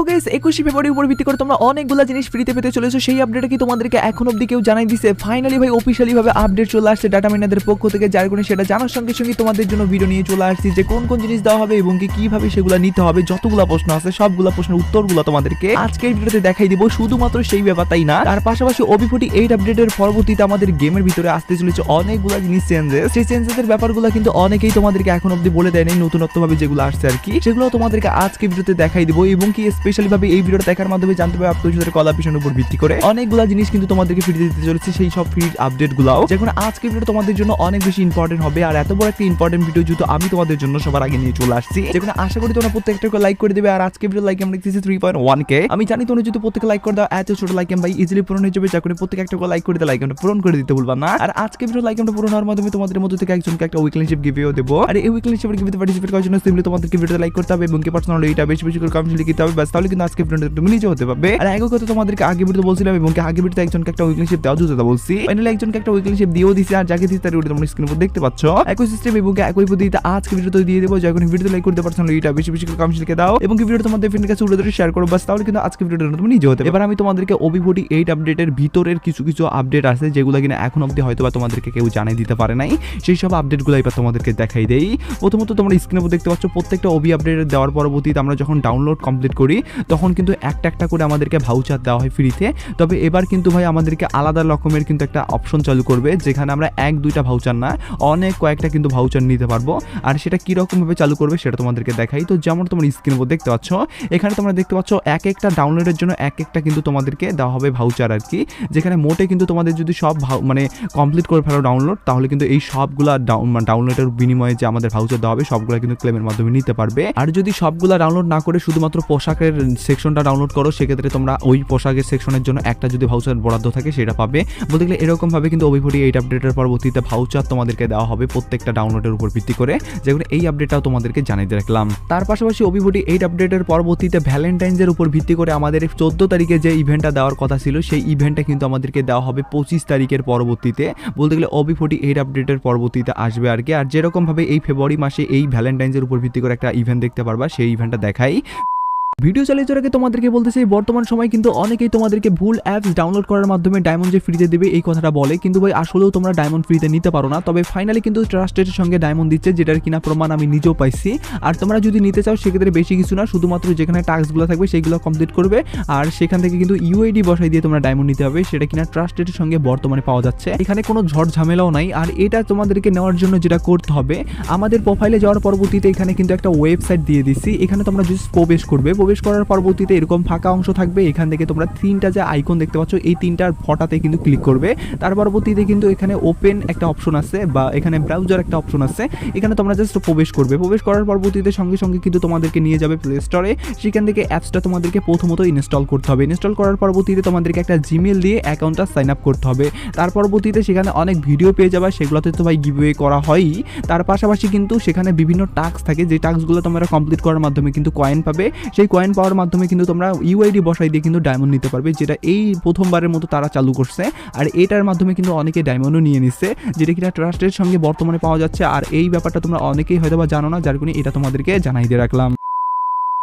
So guys একুশে ফেব্রুয়ারির উপর ভিত্তি করে তোমরা অনেকগুলো জিনিস ফ্রিতে পেতে চলেছো। সেই আপডেটটা কি তোমাদেরকে এখন অব্দি কেউ জানাই দিছে ফাইনালি ভাই অফিসিয়ালি ভাবে আপডেট চলে আসছে ডাটা মিনাদের পক্ষ থেকে, যার কারণে সেটা জানার সঙ্গে সঙ্গে তোমাদের জন্য ভিডিও নিয়ে চলে আসছি যে কোন কোন জিনিস দেওয়া হবে এবং কি কীভাবে সেগুলো নিতে হবে, যতগুলো প্রশ্ন আছে, সবগুলো প্রশ্নের উত্তরগুলো তোমাদেরকে আজকে এই ভিডিওতে দেখাই দিব। শুধুমাত্র সেই ব্যাপারটাই না, তার পাশাপাশি ওবিফোর্টি এইট আপডেটের পরবর্তীতে আমাদের গেমের ভিতরে আসতে চলেছে অনেকগুলো জিনিস চেঞ্জেস সেই চেঞ্জেসের ব্যাপারগুলো কিন্তু অনেকেই তোমাদেরকে এখন অব্দি বলে দেয়নি নতুনত্ব ভাবে যেগুলো আসছে আর কি। সেগুলো তোমাদেরকে আজকে ভিডিওতে দেখাই দিব এবং কি স্পেশালি ভাবে এই ভিডিওটা দেখার মাধ্যমে জানতে পারবে আপনাদের কলা পিছনের উপর ভিত্তি করে। অনেকগুলো জিনিস কিন্তু তোমাদেরকে ফ্রিতে দিতে চলেছে, সেই সব ফ্রি আপডেট গুলাও। যেখানে আজকে ভিডিও তোমাদের জন্য অনেক বেশি ইম্পর্টেন্ট হবে, আর এত বড় একটা ইম্পর্টেন্ট ভিডিও যেহেতু আমি তোমাদের জন্য সবার আগে নিয়ে চলে আসছি। যেখানে আশা করি তোমরা প্রত্যেকটা লাইক করে দেবে, আর আজকে ভিডিও লাইক আমরা দেখতেছি থ্রি পয়েন্ট ওয়ান কে আমি জানি তোমরা যদি প্রত্যেকে লাইক করে দাও, এত ছোট লাইক ভাই ইজিলি পূরণ হয়ে যাবে, যা করে প্রত্যেক একটা লাইক করে দিতে লাইক আমরা পূরণ করে দিতে বলবা না। আর আজকে ভিডিও লাইক আমরা পূরণ হওয়ার মাধ্যমে তোমাদের মধ্যে থেকে একজনকে একটা উইকলিশিপ গিভেও দেবো। আর এই উইকলিশিপের গিভেতে পার্টিসিপেট করার জন্য সিম্পলি তোমাদেরকে ভিডিওতে লাইক করতে হবে, এবং কি পার্সোনাল এটা বেশি বেশি করে কমেন্ট লিখতে হবে, ব্যাস তাহলে কিন্তু আজকে ভিডিওটা তুমি নিজে হতে পারবে। আর আগে কথা তোমাদেরকে আগে ভিডিও বলছিলাম এবং আগে ভিডিওতে একজনকে একটা উইকলিশিপ দেওয়া যেতে বলছি। ফাইনালি একজনকে একটা উইকলিশিপ দিয়েও দিছি আর যাকে দিছি তার ভিডিও তোমরা স্ক্রিনের উপর দেখতে পাচ্ছ। একই সিস্টেম এবং একই পদ্ধতিতে আজকে ভিডিওতে দিয়ে দেবো। যখন ভিডিওতে লাইক করতে পার্সোনাল এটা বেশি বেশি করে লিখে দাও। এবং ভিডিও তোমাদের ফ্রেন্ডের কাছে উড়ে শেয়ার করো বাস তাহলে কিন্তু আজকে ভিডিওটা তুমি নিজে হতে এবার আমি তোমাদেরকে ওবিফোর্টি এইট আপডেটের ভিতরের কিছু কিছু আপডেট আছে, যেগুলো কিনা এখন অব্দি হয়তো বা তোমাদেরকে কেউ জানিয়ে দিতে পারে নাই। সেই সব আপডেটগুলো এবার তোমাদেরকে দেখাই দেই। প্রথমত তোমরা স্ক্রিনের উপর দেখতে পাচ্ছ, প্রত্যেকটা ওবি আপডেট দেওয়ার পরবর্তীতে আমরা যখন ডাউনলোড কমপ্লিট করি তখন কিন্তু একটা একটা করে আমাদেরকে ভাউচার দেওয়া হয় ফ্রিতে তবে এবার কিন্তু ভাই আমাদেরকে আলাদা রকমের কিন্তু একটা অপশন চালু করবে, যেখানে আমরা এক, দুইটা ভাউচার না, অনেক কয়েকটা কিন্তু ভাউচার নিতে পারব। আর সেটা কীরকমভাবে চালু করবে সেটা তোমাদেরকে দেখাই। তো যেমন তোমরা স্ক্রিন উপর দেখতে পাচ্ছ, এখানে তোমরা দেখতে পাচ্ছ এক একটা ডাউনলোডের জন্য এক একটা কিন্তু তোমাদেরকে দেওয়া হবে ভাউচার আর কি। যেখানে মোটে কিন্তু তোমাদের যদি সব মানে কমপ্লিট করে ফেলো ডাউনলোড তাহলে কিন্তু এই সবগুলা ডাউনলোডের বিনিময়ে যে আমাদের ভাউচার দেওয়া হবে, সবগুলো কিন্তু ক্লেমের মাধ্যমে নিতে পারবে। আর যদি সবগুলা ডাউনলোড না করে শুধুমাত্র পোশাকের সেকশনটা ডাউনলোড করো, সেক্ষেত্রে তোমরা ওই পোশাকের সেকশনের জন্য একটা যদি ভাউচার বরাদ্দ থাকে, সেটা পাবে। বলতে গেলে এরকম ভাবে কিন্তু ওবিফোর্টি এইট আপডেটের পরবর্তীতে ভাউচার তোমাদেরকে দেওয়া হবে প্রত্যেকটা ডাউনলোডের উপর ভিত্তি করে। যেগুলো এই আপডেটটাও তোমাদেরকে জানিয়ে রাখলাম। তার পাশাপাশি ওবিফোর্টি এইট আপডেটের পরবর্তীতে ভ্যালেন্টাইন্সের উপর ভিত্তি করে আমাদের চোদ্দ তারিখে যে ইভেন্টটা দেওয়ার কথা ছিল, সেই ইভেন্টটা কিন্তু আমাদেরকে দেওয়া হবে পঁচিশ তারিখের পরবর্তীতে। বলতে গেলে ওবি ফোর্টি এইট আপডেটের পরবর্তীতে আসবে আর কি আর যেরকমভাবে এই ফেব্রুয়ারি মাসে এই ভ্যালেন্টাইন্সের উপর ভিত্তি করে একটা ইভেন্ট দেখতে পারবা, সেই ইভেন্টটা দেখাই। ভিডিও চালিয়ে যাওয়ার আগে তোমাদেরকে বলতে চাই, বর্তমান সময় কিন্তু অনেকেই তোমাদেরকে ভুল অ্যাপস ডাউনলোড করার মাধ্যমে ডায়মন্ড যে ফ্রিতে দেবে, এই কথাটা বলে। কিন্তু ভাই, আসলেও তোমরা ডায়মন্ড ফ্রিতে নিতে পারো না। তবে ফাইনালি কিন্তু ট্রাস্টের সঙ্গে ডায়মন্ড দিচ্ছে, যেটার কিনা প্রমাণ আমি নিজেও পাইছি। আর তোমরা যদি নিতে চাও, সেক্ষেত্রে বেশি কিছু না, শুধুমাত্র যেখানে টাস্কগুলো থাকবে, সেইগুলো কমপ্লিট করবে। আর সেখান থেকে কিন্তু ইউআইডি বসাই দিয়ে তোমরা ডায়মন্ড নিতে হবে, সেটা কিনা ট্রাস্টের সঙ্গে বর্তমানে পাওয়া যাচ্ছে। এখানে কোনো ঝড় ঝামেলাও নাই। আর এটা তোমাদেরকে নেওয়ার জন্য যেটা করতে হবে, আমাদের প্রোফাইলে যাওয়ার পরবর্তীতে এখানে কিন্তু একটা ওয়েবসাইট দিয়ে দিচ্ছি এখানে তোমরা জাস্ট প্রবেশ করবে প্রবেশ করার পরবর্তীতে এরকম ফাঁকা অংশ থাকবে। এখান থেকে তোমরা তিনটা যে আইকন দেখতে পাচ্ছ, এই তিনটার ফটাতে কিন্তু ক্লিক করবে। তার পরবর্তীতে কিন্তু এখানে ওপেন একটা অপশন আছে বা এখানে ব্রাউজার একটা অপশন আছে। এখানে তোমরা জাস্ট প্রবেশ করবে। প্রবেশ করার পরবর্তীতে সঙ্গে সঙ্গে কিন্তু তোমাদেরকে নিয়ে যাবে প্লে স্টোরে সেখান থেকে অ্যাপসটা তোমাদেরকে প্রথমত ইনস্টল করতে হবে। ইনস্টল করার পরবর্তীতে তোমাদেরকে একটা জিমেল দিয়ে অ্যাকাউন্টটা সাইন আপ করতে হবে। তার পরবর্তীতে সেখানে অনেক ভিডিও পেয়ে যাবে, সেগুলোতে তো ভাই গিভওয়ে করা হয়ই। তার পাশাপাশি কিন্তু সেখানে বিভিন্ন টাস্ক থাকে। যে টাস্কগুলো তোমরা কমপ্লিট করার মাধ্যমে কিন্তু কয়েন পাবে। সেই কয়েন পাওয়ার মাধ্যমে কিন্তু তোমরা ইউআইডি বসাই দিয়ে কিন্তু ডায়মন্ড নিতে পারবে, যেটা এই প্রথমবারের মতো তারা চালু করছে। আর এটার মাধ্যমে কিন্তু অনেকে ডায়মন্ডও নিয়ে নিচ্ছে, যেটা কিনা ট্রাস্টের সঙ্গে বর্তমানে পাওয়া যাচ্ছে। আর এই ব্যাপারটা তোমরা অনেকেই হয়তো বা জানো না, যার কারণে এটা তোমাদেরকে জানাই দিয়ে রাখলাম।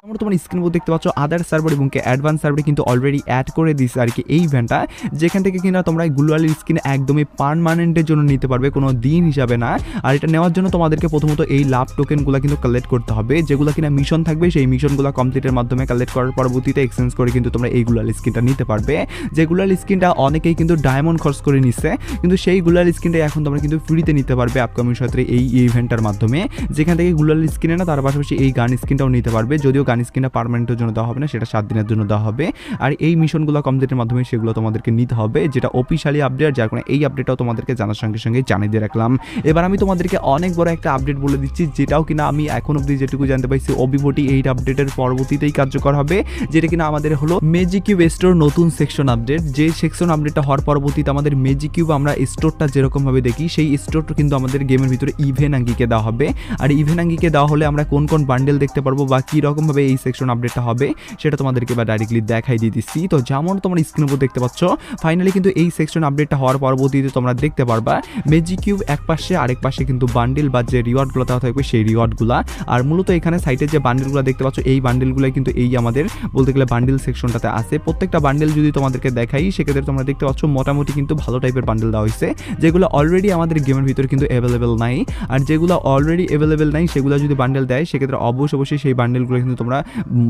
আমরা তোমার স্ক্রিন মধ্যে দেখতে পাচ্ছ আদার সার্ভার এবং অ্যাডভান্স সার্ভারে কিন্তু অলরেডি অ্যাড করে দিচ্ছে আর কি এই ইভেন্টটা যেখান থেকে কিনা তোমরা গ্লোয়ালের স্কিন একদমই পারমানেন্টের জন্য নিতে পারবে, কোনো দিন হিসাবে না। আর এটা নেওয়ার জন্য তোমাদেরকে প্রথমত এই লাভ টোকেনগুলো কিন্তু কালেক্ট করতে হবে, যেগুলো কিনা মিশন থাকবে, সেই মিশনগুলো কমপ্লিটের মাধ্যমে কালেক্ট করার পরবর্তীতে এক্সচেঞ্জ করে কিন্তু তোমরা এই গুলাল স্কিনটা নিতে পারবে। যে গুলাল স্কিনটা অনেকেই কিন্তু ডায়মন্ড খরচ করে নিচ্ছে কিন্তু সেই গুলাল স্কিনটা এখন তোমরা কিন্তু ফ্রিতে নিতে পারবে আপকামিং সত্রে এই ইভেন্টটার মাধ্যমে। যেখান থেকে গুলাল স্কিনে না, তার পাশাপাশি এই গান স্কিনটাও নিতে পারবে, যদিও গান স্কিনটা পার্মানেন্টের জন্য দেওয়া হবে না, সেটা সাত দিনের জন্য দেওয়া হবে। আর এই মিশনগুলো কমপ্লিটের মাধ্যমে সেগুলো তোমাদেরকে নিতে হবে, যেটা অফিসিয়ালি আপডেট যার কারণে এই আপডেটটাও তোমাদেরকে জানার সঙ্গে সঙ্গে জানিয়ে দিয়ে রাখলাম। এবার আমি তোমাদেরকে অনেক বড় একটা আপডেট বলে দিচ্ছি, যেটাও কিনা আমি এখন অব্দি যেটুকু জানতে পাইছি ওবিফোর্টি এইট আপডেটের পরবর্তীতেই কার্যকর হবে, যেটা কিনা আমাদের হলো মেজিক কিউব স্টোর নতুন সেকশন আপডেট যে সেকশন আপডেটটা হওয়ার পরবর্তীতে আমাদের মেজিক কিউব আমরা স্টোরটা যেরকমভাবে দেখি, সেই স্টোরটা কিন্তু আমাদের গেমের ভিতরে ইভেন আঙ্গিকে দেওয়া হবে। আর ইভেন আঙ্গিকে দেওয়া হলে আমরা কোন কোন বান্ডেল দেখতে পারব বা কী রকমভাবে কীভাবে এই সেকশন আপডেটটা হবে, সেটা তোমাদেরকে বা ডাইরেক্টলি দেখাই দিয়ে দিচ্ছি। তো যেমন তোমরা স্ক্রিনের উপর দেখতে পাচ্ছ ফাইনালি কিন্তু এই সেকশন আপডেটটা হওয়ার পরবর্তীতে তোমরা দেখতে পারবা ম্যাজিক কিউব এক পাশে, আরেক পাশে কিন্তু বান্ডিল বা যে রিওয়ার্ডগুলো দেওয়া থাকবে, সেই রিওয়ার্ডগুলো আর মূলত এখানে সাইটে যে বান্ডিলগুলো দেখতে পাচ্ছ, এই বান্ডিলগুলো কিন্তু এই আমাদের বলতে গেলে বান্ডিল সেকশনটাতে আছে। প্রত্যেকটা বান্ডিল যদি তোমাদেরকে দেখাই, সেক্ষেত্রে তোমরা দেখতে পাচ্ছ মোটামুটি কিন্তু ভালো টাইপের বান্ডিল দেওয়া হয়েছে, যেগুলো অলরেডি আমাদের গেমের ভিতরে কিন্তু অ্যাভেলেবেল নাই। আর যেগুলো অলরেডি অ্যাভেলেবেল নাই, সেগুলো যদি বান্ডেল দেয়, সেক্ষেত্রে অবশ্যই সেই বান্ডেলগুলো কিন্তু তোমরা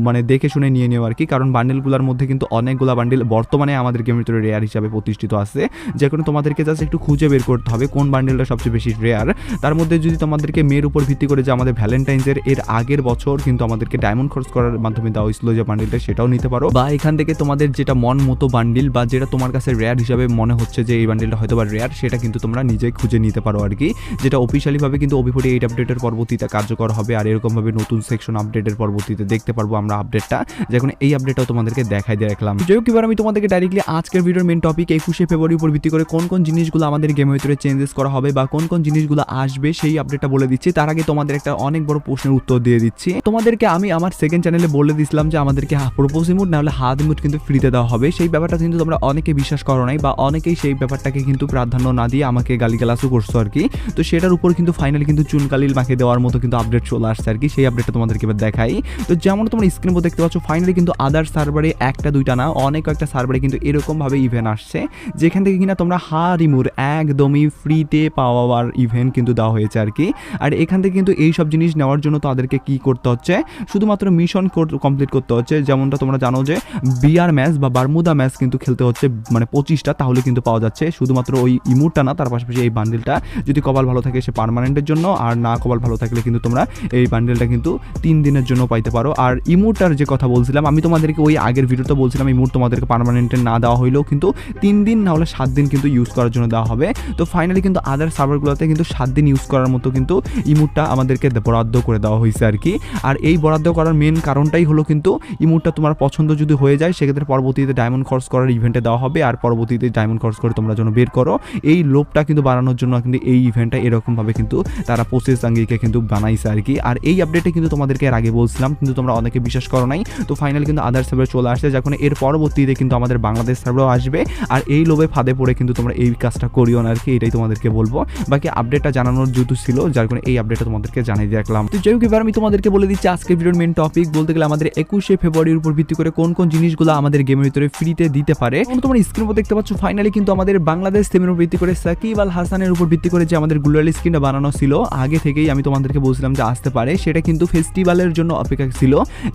মানে দেখে শুনে নিয়ে নিও আর কি। কারণ বান্ডেলগুলোর মধ্যে কিন্তু অনেকগুলো বান্ডেল বর্তমানে আমাদের গেমের ভিতরে রেয়ার হিসাবে প্রতিষ্ঠিত আছে। যে কোনো তোমাদেরকে জাস্ট একটু খুঁজে বের করতে হবে কোন বান্ডেলটা সবচেয়ে বেশি রেয়ার তার মধ্যে যদি তোমাদেরকে মেয়ের উপর ভিত্তি করে যে আমাদের ভ্যালেন্টাইন্সের এর আগের বছর কিন্তু আমাদেরকে ডায়মন্ড খরচ করার মাধ্যমে দেওয়া হয়েছিল যে বান্ডেলটা সেটাও নিতে পারো। বা এখান থেকে তোমাদের যেটা মন মতো বান্ডিল বা যেটা তোমার কাছে রেয়ার হিসাবে মনে হচ্ছে যে এই বান্ডিলটা হয়তো বা রেয়ার সেটা কিন্তু তোমরা নিজেই খুঁজে নিতে পারো আর কি। যেটা অফিসিয়ালিভাবে কিন্তু ওবি এইট আপডেটের পরবর্তীতে কার্যকর হবে আর এরকমভাবে নতুন সেকশন আপডেটের পরবর্তীতে দেখতে পারব আমরা আপডেটটা যখন এই আপডেটটাও তোমাদেরকে দেখাই দিয়ে রাখলাম। যাই হোক এবার আমি তোমাদেরকে ডাইরেক্টলি আজকের ভিডিওর মেন টপিক একুশে ফেব্রুয়ারি উপর ভিত্তি করে কোন কোন জিনিসগুলো আমাদের গেমের ভিতরে চেঞ্জেস করা হবে বা কোন কোন জিনিসগুলো আসবে সেই আপডেটটা বলে দিচ্ছি। তার আগে তোমাদের একটা অনেক বড় প্রশ্নের উত্তর দিয়ে দিচ্ছি। তোমাদেরকে আমি আমার সেকেন্ড চ্যানেলে বলে দিছিলাম যে আমাদেরকে প্রোপোজ ইমোট না হলে হাত ইমোট কিন্তু ফ্রিতে দেওয়া হবে। সেই ব্যাপারটা কিন্তু তোমরা অনেকে বিশ্বাস করো নাই বা অনেকেই সেই ব্যাপারটাকে কিন্তু প্রাধান্য না দিয়ে আমাকে গালিগালাসও করছ আর কি। তো সেটার উপর কিন্তু ফাইনালি কিন্তু চুনকালিল মাখে দেওয়ার মতো কিন্তু আপডেট চলে আসছে আর কি। সেই আপডেটটা তোমাদেরকে এবার দেখাই। তো যেমন তোমরা স্ক্রিন উপর দেখতে পাচ্ছ ফাইনালি কিন্তু আদার সার্ভারে একটা, দুইটা না, অনেক কয়েকটা সার্ভারে কিন্তু এরকমভাবে ইভেন্ট আসছে, যেখান থেকে কিনা তোমরা হা রিমুর একদমই ফ্রিতে পাওয়ার ইভেন্ট কিন্তু দেওয়া হয়েছে আর কি। আর এখান থেকে কিন্তু এই সব জিনিস নেওয়ার জন্য তাদেরকে কি করতে হচ্ছে? শুধুমাত্র মিশন কমপ্লিট করতে হচ্ছে, যেমনটা তোমরা জানো যে বিয়ার ম্যাচ বা বারমুদা ম্যাচ কিন্তু খেলতে হচ্ছে মানে পঁচিশটা, তাহলে কিন্তু পাওয়া যাচ্ছে। শুধুমাত্র ওই ইমুটটা না, তার পাশাপাশি এই বান্ডিলটা যদি কপাল ভালো থাকে সে পার্মানেন্টের জন্য, আর না কপাল ভালো থাকলে কিন্তু তোমরা এই বান্ডেলটা কিন্তু তিন দিনের জন্য পাইতে পারো। আর ইমুটার যে কথা বলছিলাম, আমি তোমাদেরকে ওই আগের ভিডিওতে বলছিলাম ইমুট তোমাদেরকে পার্মানেন্টের না দেওয়া হইলেও কিন্তু তিন দিন না হলে সাত দিন কিন্তু ইউজ করার জন্য দেওয়া হবে। তো ফাইনালি কিন্তু আদার সার্ভারগুলোতে কিন্তু সাত দিন ইউজ করার মতো কিন্তু ইমুটটা আমাদেরকে বরাদ্দ করে দেওয়া হয়েছে আর কি। আর এই বরাদ্দ করার মেন কারণটাই হলো কিন্তু ইমুটটা তোমার পছন্দ যদি হয়ে যায়, সেক্ষেত্রে পরবর্তীতে ডায়মন্ড খরচ করার ইভেন্টে দেওয়া হবে। আর পরবর্তীতে ডায়মন্ড খরচ করে তোমরা যেন বের করো। এই লোভটা কিন্তু বাড়ানোর জন্য কিন্তু এই ইভেন্টটা এরকমভাবে কিন্তু তারা প্রসেস আঙ্গিকে কিন্তু বানাইছে আর কি। আর এই আপডেটে কিন্তু তোমাদেরকে এর আগে বলছিলাম, কিন্তু তোমরা অনেকে বিশ্বাস করো নাই। তো ফাইনালি কিন্তু আদার সার্ভার চলে আসছে যখন এর পরবর্তীতে কিন্তু আমাদের বাংলাদেশ সার্ভারও আসবে। আর এই লোভে ফাঁদে পড়ে কিন্তু তোমরা এই কাজটা করিও না আর কি এটাই তোমাদেরকে বলব। বাকি আপডেটটা জানানোর যেহেতু ছিল, যার কারণে এই আপডেটটা তোমাদেরকে জানিয়ে রাখলাম। তো যাই হোক, এবার আমি তোমাদেরকে বলে দিচ্ছি আজকের ভিডিওর মেন টপিক বলতে গেলে আমাদের একুশে ফেব্রুয়ারির উপর ভিত্তি করে কোন কোন জিনিসগুলো আমাদের গেমের ভিতরে ফ্রিতে দিতে পারে। তোমরা স্ক্রিন উপর দেখতে পাচ্ছ ফাইনালি কিন্তু আমাদের বাংলাদেশ থিমের উপর ভিত্তি করে সাকিব আল হাসানের উপর ভিত্তি করে যে আমাদের গুলাল স্ক্রিনটা বানানো ছিল, আগে থেকেই আমি তোমাদেরকে বলছিলাম যে আসতে পারে। সেটা কিন্তু ফেস্টিভ্যালের জন্য অপেক্ষা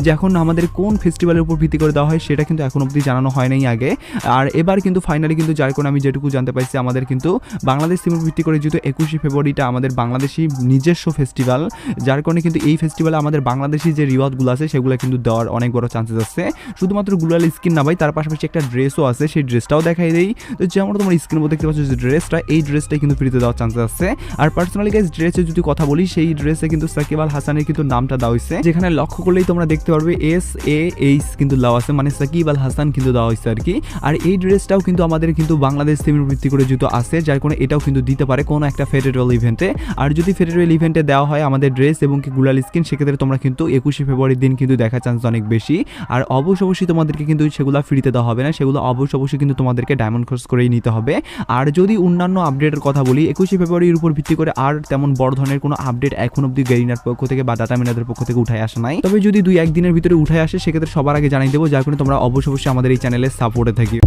যে এখন আমাদের কোন ফেস্টিভ্যালের উপর ভিত্তি করে দেওয়া হয় সেটা কিন্তু এখন অবধি জানানো হয় নাই আগে। আর এবার কিন্তু ফাইনালি কিন্তু যার কারণে আমি যেটুকু জানতে পারছি আমাদের কিন্তু বাংলাদেশ থিমের ভিত্তি করে যেহেতু একুশে ফেব্রুয়ারিটা আমাদের বাংলাদেশি নিজস্ব ফেস্টিভ্যাল যার কারণে কিন্তু এই ফেস্টিভ্যালে আমাদের বাংলাদেশি যে রিওয়াজগুলো আছে সেগুলো কিন্তু দেওয়ার অনেক বড় চান্সেস আছে। শুধুমাত্র গুলাল স্কিন না ভাই, তার পাশাপাশি একটা ড্রেসও আছে, সেই ড্রেসটাও দেখাই দেই। তো যেমন তোমার স্ক্রিন উপর দেখতে পাচ্ছ যে ড্রেসটা এই ড্রেসটাই কিন্তু ফ্রিতে দেওয়ার চান্সেস আছে। আর পার্সোনালি গাইজ ড্রেসের যদি কথা বলি, সেই ড্রেসে কিন্তু সাকিব আল হাসানের কিন্তু নামটা দেওয়া হয়েছে যেখানে লক্ষ্য করলেই তোমরা দেখতে পারবে এস, এ, এইচ কিন্তু দেওয়া আছে মানে সাকিব আল হাসান কিন্তু দেওয়া হয়েছে আর কি। আর এই ড্রেসটাও কিন্তু আমাদের কিন্তু বাংলাদেশ থিমের ভিত্তি করে জুতো আছে, যার কারণে এটাও কিন্তু দিতে পারে কোনো একটা ফেডারেল ইভেন্টে আর যদি ফেডারেল ইভেন্টে দেওয়া হয় আমাদের ড্রেস এবং কি গুলাল স্কিন, সেক্ষেত্রে তোমরা কিন্তু একুশে ফেব্রুয়ারির দিন কিন্তু দেখার চান্স অনেক বেশি। আর অবশ্যই অবশ্যই তোমাদেরকে কিন্তু সেগুলো ফ্রিতে দেওয়া হবে না, সেগুলো অবশ্য অবশ্যই কিন্তু তোমাদেরকে ডায়মন্ড খরচ করেই নিতে হবে। আর যদি অন্যান্য আপডেটের কথা বলি, একুশে ফেব্রুয়ারির উপর ভিত্তি করে আর তেমন বড় ধরনের কোনো আপডেট এখন অব্দি গেরিনার পক্ষ থেকে বা ডাটা মিনাদের পক্ষ থেকে উঠায় আসে নাই। তবে যদি দুই একদিনের ভিতরে উঠে আসে, সেক্ষেত্রে সবার আগে জানিয়ে দেবো। যার কারণে তোমরা অবশ্য অবশ্যই আমাদের এই চ্যানেলে সাপোর্টে থাকি